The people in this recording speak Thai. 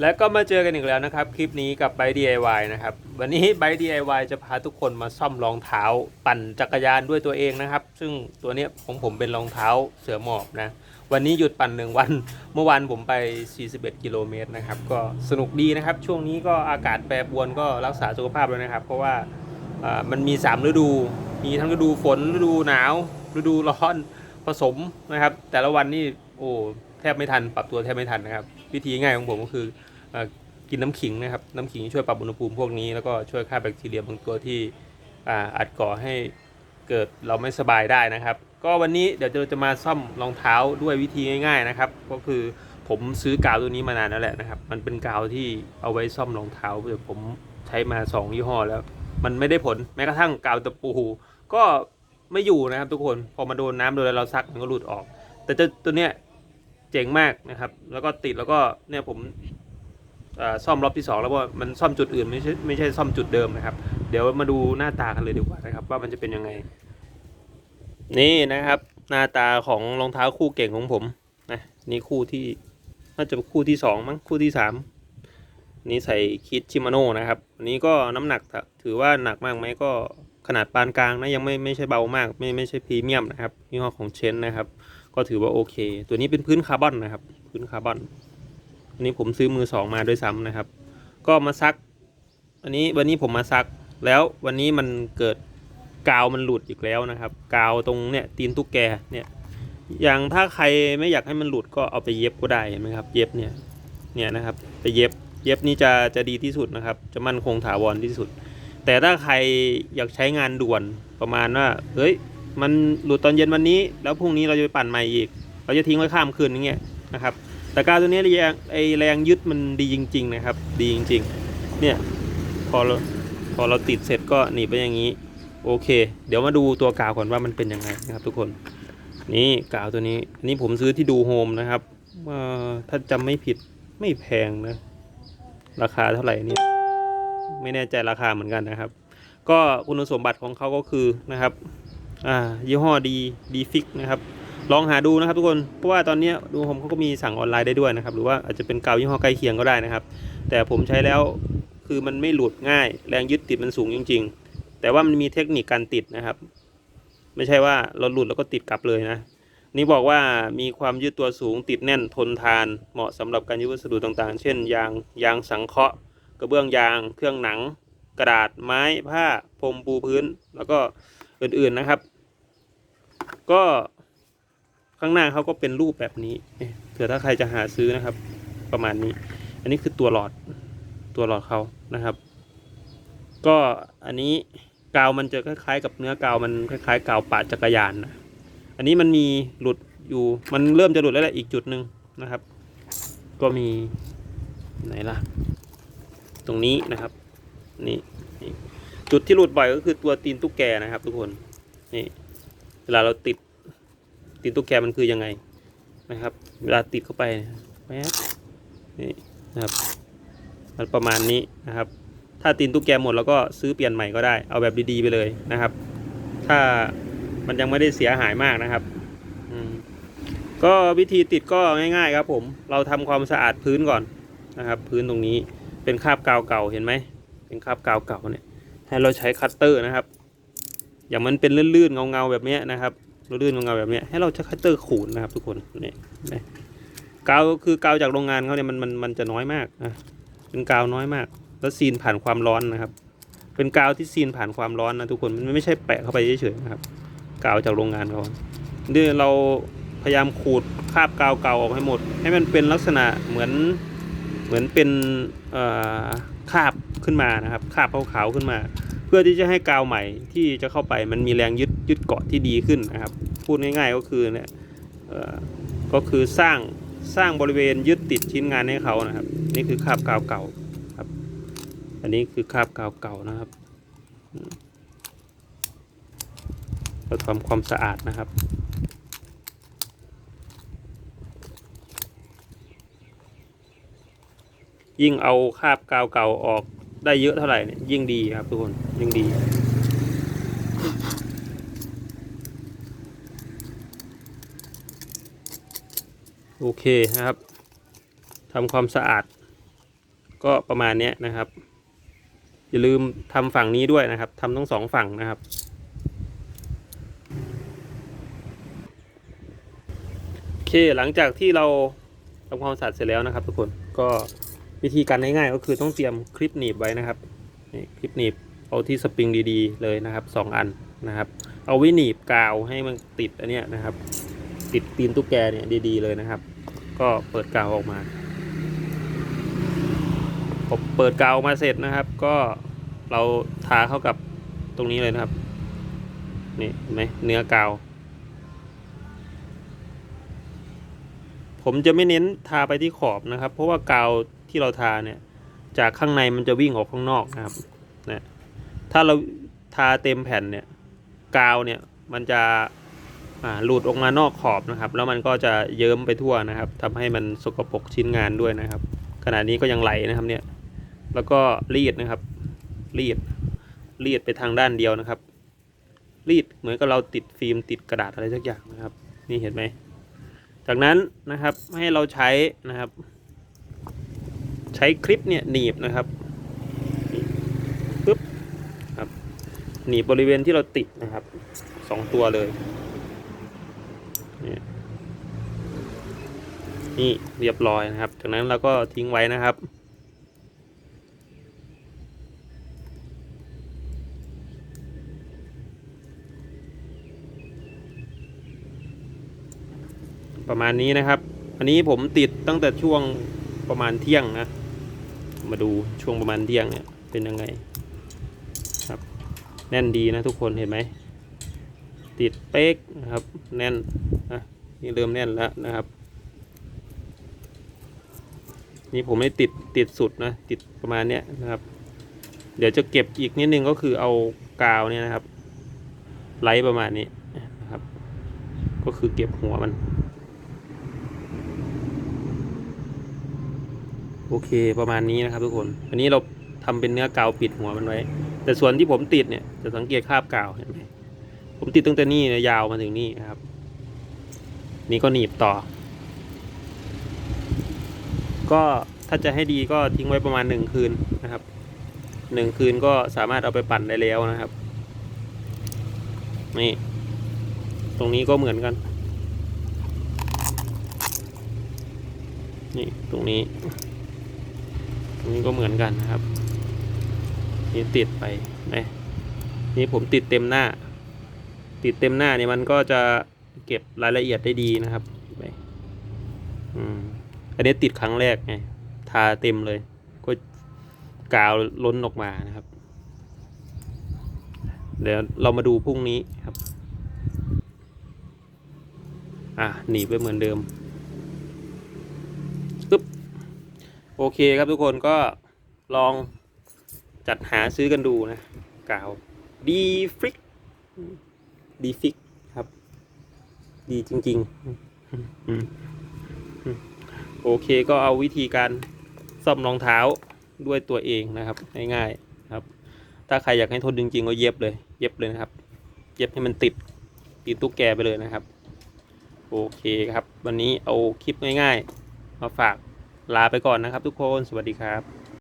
แล้วก็มาเจอกันอีกแล้วนะครับ คลิปนี้กับไบ DIY นะครับ วันนี้ไบ DIY จะพาทุกคนมาซ่อมรองเท้า ปั่นจักรยานด้วยตัวเองนะครับ ซึ่งตัวเนี้ยของผมเป็นรองเท้าเสือหมอบนะ วันนี้หยุดปั่นหนึ่งวัน เมื่อวานผมไป 41 กิโลเมตรนะครับ ก็สนุกดีนะครับ ช่วงนี้ก็อากาศแปรปรวนก็รักษาสุขภาพด้วยนะครับ เพราะว่าอ่ามันมี 3 ฤดู มีทั้งฤดูฝนฤดูหนาว ฤดูร้อนผสมนะครับ แต่ละวันนี่โอ้แทบไม่ทัน ปรับตัวแทบไม่ทันนะครับ วิธีง่ายของผมก็คือกินน้ำขิงนะครับน้ำขิงช่วยปรับอุณหภูมิพวกนี้แล้วก็ช่วยฆ่าแบคทีเรียบางตัวที่อาจก่อให้เกิดเราไม่สบายได้นะครับ ก็วันนี้เดี๋ยวเราจะมาซ่อมรองเท้าด้วยวิธีง่าย ๆนะครับ ก็คือผมซื้อกาวตัวนี้มานานแล้วแหละนะครับ มันเป็นกาวที่เอาไว้ซ่อมรองเท้าแต่ผมใช้มาสองยี่ห้อแล้ว มันไม่ได้ผลแม้กระทั่งกาวตะปูก็ไม่อยู่นะครับทุกคนพอมาโดนน้ำโดนอะไรเราซักมันก็หลุดออก แต่ตัวเนี้ย เจ๋งมากนะครับ แล้วก็ติดแล้วก็เนี่ยผมซ่อมรอบที่สองแล้วว่ามันซ่อมจุดอื่นไม่ใช่ไม่ใช่ซ่อมจุดเดิมนะครับ เดี๋ยวมาดูหน้าตากันเลยดีกว่านะครับ ว่ามันจะเป็นยังไง นี่นะครับ หน้าตาของรองเท้าคู่เก่งของผมนะนี่คู่ที่น่าจะคู่ที่สองมั้งคู่ที่สามนี่ใส่คิดชิมาโน่นะครับอันนี้ก็น้ำหนักถือว่าหนักมากไหมก็ขนาดปานกลางนะยังไม่ไม่ใช่เบามาก ไม่ไม่ใช่พรีเมียมนะครับยี่ห้อของเชนนะครับ ก็ถือว่าโอเค ตัวนี้เป็นพื้นคาร์บอนนะครับ พื้นคาร์บอน อันนี้ผมซื้อมือสองมาด้วยซ้ำนะครับ ก็มาซัก อันนี้วันนี้ผมมาซัก แล้ววันนี้มันเกิดกาวมันหลุดอีกแล้วนะครับ กาวตรงเนี่ยตีนตุ๊กแกเนี่ย อย่างถ้าใครไม่อยากให้มันหลุดก็เอาไปเย็บก็ได้เห็นไหมครับ เย็บเนี่ย เนี่ยนะครับ ไปเย็บ เย็บนี่จะจะดีที่สุดนะครับ จะมั่นคงถาวรที่สุด แต่ถ้าใครอยากใช้งานด่วนประมาณว่า เฮ้ย มันหลุดตอนเย็นวันนี้ แล้วพรุ่งนี้เราจะไปปั่นใหม่อีก เราจะทิ้งไว้ข้ามคืนอย่างเงี้ยนะครับแต่กาวตัวนี้แรงไอแรงยึดมันดีจริง ๆ นะครับ ดีจริง ๆ เนี่ยพอเราพอเราติดเสร็จก็หนีไปอย่างนี้ โอเค เดี๋ยวมาดูตัวกาวก่อนว่ามันเป็นยังไงนะครับทุกคน นี่กาวตัวนี้อันนี้ผมซื้อที่ดูโฮมนะครับถ้าจำไม่ผิดไม่แพงนะ ราคาเท่าไหร่เนี่ยไม่แน่ใจราคาเหมือนกันนะครับ ก็คุณสมบัติของเขาก็คือนะครับ อ่ายี่ห้อดีดีฟิกนะครับ ลองหาดูนะครับทุกคน เพราะว่าตอนนี้ดูผมเขาก็มีสั่งออนไลน์ได้ด้วยนะครับ หรือว่าอาจจะเป็นกาวยี่ห้อใกล้เคียงก็ได้นะครับ แต่ผมใช้แล้วคือมันไม่หลุดง่าย แรงยึดติดมันสูงจริง ๆ แต่ว่ามันมีเทคนิคการติดนะครับ ไม่ใช่ว่าเราหลุดแล้วก็ติดกลับเลยนะ นี่บอกว่ามีความยืดตัวสูงติดแน่นทนทาน เหมาะสำหรับการยึดวัสดุต่างๆ เช่น ยางยางสังเคราะห์กระเบื้องยาง เครื่องหนัง กระดาษไม้ผ้าพรมปูพื้น แล้วก็อื่นๆนะครับ ก็ข้างหน้าเขาก็เป็นรูปแบบนี้เผื่อถ้าใครจะหาซื้อนะครับ ประมาณนี้ อันนี้คือตัวหลอดตัวหลอดเขานะครับ ก็อันนี้กาวมันจะคล้ายๆ กับเนื้อกาวมันคล้ายๆกาวปาดจักรยานนะอันนี้มันมีหลุดอยู่มันเริ่มจะหลุดแล้วแหละอีกจุดหนึ่งนะครับ ก็มีไหนล่ะ ตรงนี้นะครับ นี่นี่จุดที่หลุดบ่อยก็คือตัวตีนตุ๊กแกนะครับ ทุกคนนี่ เวลาเราติดตีนตุ๊กแกมันคือยังไงนะครับ เวลาติดเข้าไปแป๊บนี่นะครับมันประมาณนี้นะครับ ถ้าตีนตุ๊กแกหมดเราก็ซื้อเปลี่ยนใหม่ก็ได้ เอาแบบดีๆไปเลยนะครับ ถ้ามันยังไม่ได้เสียหายมากนะครับก็วิธีติดก็ง่ายๆครับผม เราทำความสะอาดพื้นก่อนนะครับ พื้นตรงนี้เป็นคราบกาวเก่าเห็นไหมเป็นคราบกาวเก่าเนี่ยให้เราใช้คัตเตอร์นะครับ อย่างมันเป็นลื่นๆเงาๆแบบนี้นะครับลื่นๆเงาๆแบบนี้ให้เราใช้คัตเตอร์ขูดนะครับทุกคนนี่นไหมกาวคือกาวจากโรงงานเขาเนี่ยมันมันมันจะน้อยมากนะเป็นกาวน้อยมาก แล้วซีนผ่านความร้อนนะครับ เป็นกาวที่ซีนผ่านความร้อนนะทุกคนมันไม่ใช่แปะเข้าไปเฉยๆนะครับ กาวจากโรงงานเขาเนี่ยเราพยายามขูดคราบกาวเก่าออกให้หมด ให้มันเป็นลักษณะเหมือนเหมือนเป็นเอ่อคราบขึ้นมานะครับคราบขาวๆขึ้นมา พื่อที่จะให้กาวใหม่ที่จะเข้าไปมันมีแรงยึดยึดเกาะที่ดีขึ้นนะครับ พูดง่ายๆก็คือเนี่ยก็คือสร้างสร้างบริเวณยึดติดชิ้นงานให้เขานะครับ นี่คือคาบกาวเก่าครับ อันนี้คือคาบกาวเก่านะครับเราทำความสะอาดนะครับยิ่งเอาคาบกาวเก่าออก ได้เยอะเท่าไหร่เนี่ยยิ่งดีครับทุกคนยิ่งดี โอเคนะครับทำความสะอาด ก็ประมาณนี้นะครับ อย่าลืมทำฝั่งนี้ด้วยนะครับทำทั้งสองฝั่งนะครับโอเคหลังจากที่เราทำความสะอาดเสร็จแล้วนะครับ ทุกคนก็ วิธีการง่ายๆก็คือต้องเตรียมคลิปหนีบไว้นะครับนี่คลิปหนีบเอาที่สปริงดีๆ เลยนะครับสองอันนะครับ เอาไว้หนีบกาวให้มันติดอันเนี้ยนะครับ ติดตีนตุ๊กแกเนี่ยดีๆเลยนะครับ ก็เปิดกาวออกมาพอเปิดกาวออกมาเสร็จนะครับ ก็เราทาเข้ากับตรงนี้เลยนะครับนี่เห็นไหมเนื้อกาว ผมจะไม่เน้นทาไปที่ขอบนะครับ เพราะว่ากาว ที่เราทาเนี่ย จากข้างในมันจะวิ่งออกข้างนอกนะครับนะถ้าเราทาเต็มแผ่นเนี่ยกาวเนี่ยมันจะหลุดออกมานอกขอบนะครับ แล้วมันก็จะเยิ้มไปทั่วนะครับทำให้มันสกปรกชิ้นงานด้วยนะครับ ขณะนี้ก็ยังไหลนะครับเนี่ยแล้วก็รีดนะครับ รีดรีดไปทางด้านเดียวนะครับ รีดเหมือนกับเราติดฟิล์มติดกระดาษอะไรสักอย่างนะครับ นี่เห็นไหมจากนั้นนะครับให้เราใช้นะครับ ใช้คลิปเนี่ยหนีบนะครับปึ๊บครับหนีบบริเวณที่เราติดนะครับสองตัวเลยนี่นี่เรียบร้อยนะครับ จากนั้นเราก็ทิ้งไว้นะครับ ประมาณนี้นะครับ อันนี้ผมติดตั้งแต่ช่วงประมาณเที่ยงนะ มาดูช่วงประมาณเที่ยงเนี่ยเป็นยังไงครับ แน่นดีนะทุกคนเห็นไหมติดเป๊กนะครับแน่นนะนี่เริ่มแน่นแล้วนะครับ นี่ผมไม่ติดติดสุดนะติดประมาณเนี้ยนะครับ เดี๋ยวจะเก็บอีกนิดนึงก็คือเอากาวเนี่ยนะครับ ไล่ประมาณนี้นะครับ ก็คือเก็บหัวมัน โอเคประมาณนี้นะครับทุกคน อันนี้เราทำเป็นเนื้อกาวปิดหัวมันไว้ แต่ส่วนที่ผมติดเนี่ยจะสังเกตคราบกาวเห็นไหมผมติดตั้งแต่นี่นี่ยาวมาถึงนี่นะครับ นี่ก็หนีบต่อ ก็ถ้าจะให้ดีก็ทิ้งไว้ประมาณหนึ่งคืนนะครับหนึ่งคืนก็สามารถเอาไปปั่นได้แล้วนะครับ นี่ ตรงนี้ก็เหมือนกัน นี่ตรงนี้ นี้ก็เหมือนกันนะครับ นี่ติดไปนะนี่ผมติดเต็มหน้า ติดเต็มหน้าเนี่ยมันก็จะเก็บรายละเอียดได้ดีนะครับไหมอืมอันนี้ติดครั้งแรกไงทาเต็มเลย ก็กาวล้นออกมานะครับ เดี๋ยวเรามาดูพรุ่งนี้ครับ อะหนีไปเหมือนเดิมปึ๊บ โอเคครับทุกคนก็ลองจัดหาซื้อกันดูนะกาวดีฟิกดีฟิกครับ ดีจริง ๆ โอเคก็เอาวิธีการซ่อมรองเท้าด้วยตัวเองนะครับ ง่ายๆครับ ถ้าใครอยากให้ทนจริงๆ ก็เย็บเลย เย็บเลยนะครับ เย็บให้มันติดตีนตุ๊กแกไปเลยนะครับ โอเคครับ วันนี้เอาคลิปง่าย ๆ มาฝาก ลาไปก่อนนะครับทุกคน สวัสดีครับ